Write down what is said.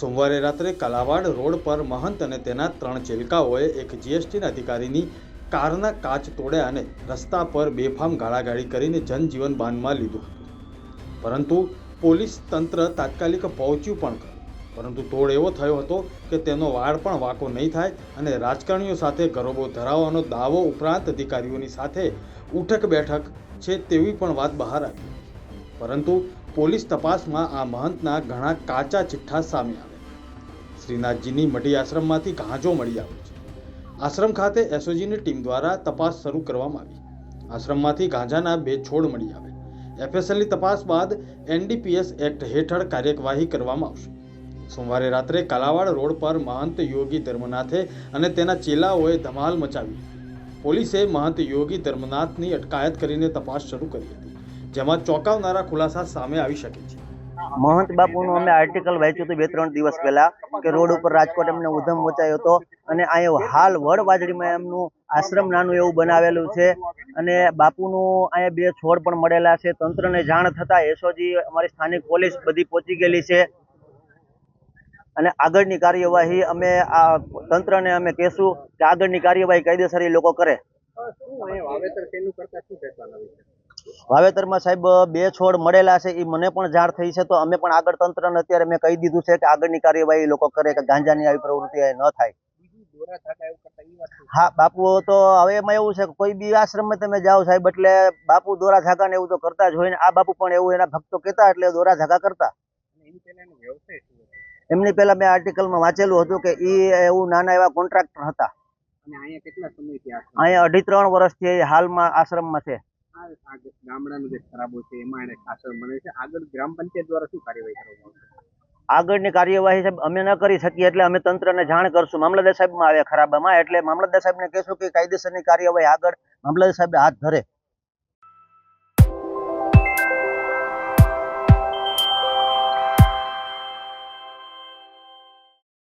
સોમવારે રાત્રે કલાવાડ રોડ પર મહંત અને તેના ત્રણ ચેલકાઓએ એક જીએસટીના અધિકારીની કારના કાચ તોડ્યા અને રસ્તા પર બેફામ ગાળાગાળી કરીને જનજીવન બાનમાં લીધું હતું. પરંતુ પોલીસ તંત્ર તાત્કાલિક પહોંચ્યું પણ પરંતુ તોડ એવો થયો હતો કે તેનો વાળ પણ વાકો નહીં થાય અને રાજકારણીઓ સાથે ગરોબો ધરાવવાનો દાવો ઉપરાંત અધિકારીઓની સાથે ઉઠક બેઠક છે તેવી પણ વાત બહાર આવી. પરંતુ પોલીસ તપાસમાં આ મહંતના ઘણા કાચા ચિઠ્ઠા સામે આવ્યા. શ્રીનાથજીની મઢી આશ્રમમાંથી ગાંજો મળી આવ્યો છે. આશ્રમ ખાતે એસઓજીની ટીમ દ્વારા તપાસ શરૂ કરવામાં આવી. આશ્રમમાંથી ગાંજાના બે છોડ મળી આવે. એફએસએલની તપાસ બાદ એનડીપીએસ એક્ટ હેઠળ કાર્યવાહી કરવામાં આવશે. સોમવારે રાત્રે કાલાવાડ રોડ પર મહંત યોગી ધર્મનાથે અને તેના ચેલાઓએ ધમાલ મચાવી. પોલીસે મહંત યોગી ધર્મનાથની અટકાયત કરીને તપાસ શરૂ કરી હતી. જેમાં ચોંકાવનારા ખુલાસા સામે આવી શકે છે. મહંત બાપુનું અમે આર્ટિકલ વાંચ્યું હતું બે ત્રણ દિવસ પહેલા કે રોડ ઉપર રાજકોટ એમને ઉધમ મચાયો હતો અને અહીંયા હાલ વડવાજડીમાં એમનું આશ્રમ નાનું એવું બનાવેલું છે અને બાપુનું અહીંયા બે છોડ પણ મળેલા છે. તંત્રને જાણ થતાં એસઓજી અમારી સ્થાનિક પોલીસ બધી પહોંચી ગયેલી છે. અને આગળની કાર્યવાહી અમે આ તંત્રને અમે કહેશું કે આગળની કાર્યવાહી કાયદેસર એ લોકો કરે. વાવેતરમાં સાહેબ બે છોડ મળેલા છે એ મને પણ જાણ થઈ છે તો અમે પણ આગળ તંત્રને અત્યારે મેં કહી દીધું છે કે આગળની કાર્યવાહી લોકો કરે કે ગાંજાની આવી પ્રવૃત્તિ ન થાય. હા બાપુ તો હવે એમાં એવું છે કે કોઈ બી આશ્રમમાં તમે જાઓ સાહેબ એટલે બાપુ દોરા ધાગા ને એવું તો કરતા જ હોય ને આ બાપુ પણ એવું એના ભક્તો કહેતા એટલે દોરા ધાગા કરતા. એમની પહેલા મેં આર્ટિકલમાં વાંચેલું હતું કે એ એવું નાના એવા કોન્ટ્રાક્ટર હતા. અહીંયા અઢી ત્રણ વર્ષથી હાલમાં આશ્રમમાં છે. આ ગામડાનો જે ખરાબો છે, એમાં એને ખાસ છે. આગળ ગ્રામ પંચાયત દ્વારા શું કાર્યવાહી કરવામાં આવશે? આગળની કાર્યવાહી સાહેબ, અમે ન કરી શકીએ એટલે અમે તંત્રને જાણ કરશું. મામલતદાર સાહેબમાં આવે ખરાબામાં, એટલે મામલતદાર સાહેબને કહેશું કે કાયદેસરની કાર્યવાહી આગળ. મામલતદાર સાહેબ હાથ ધરે.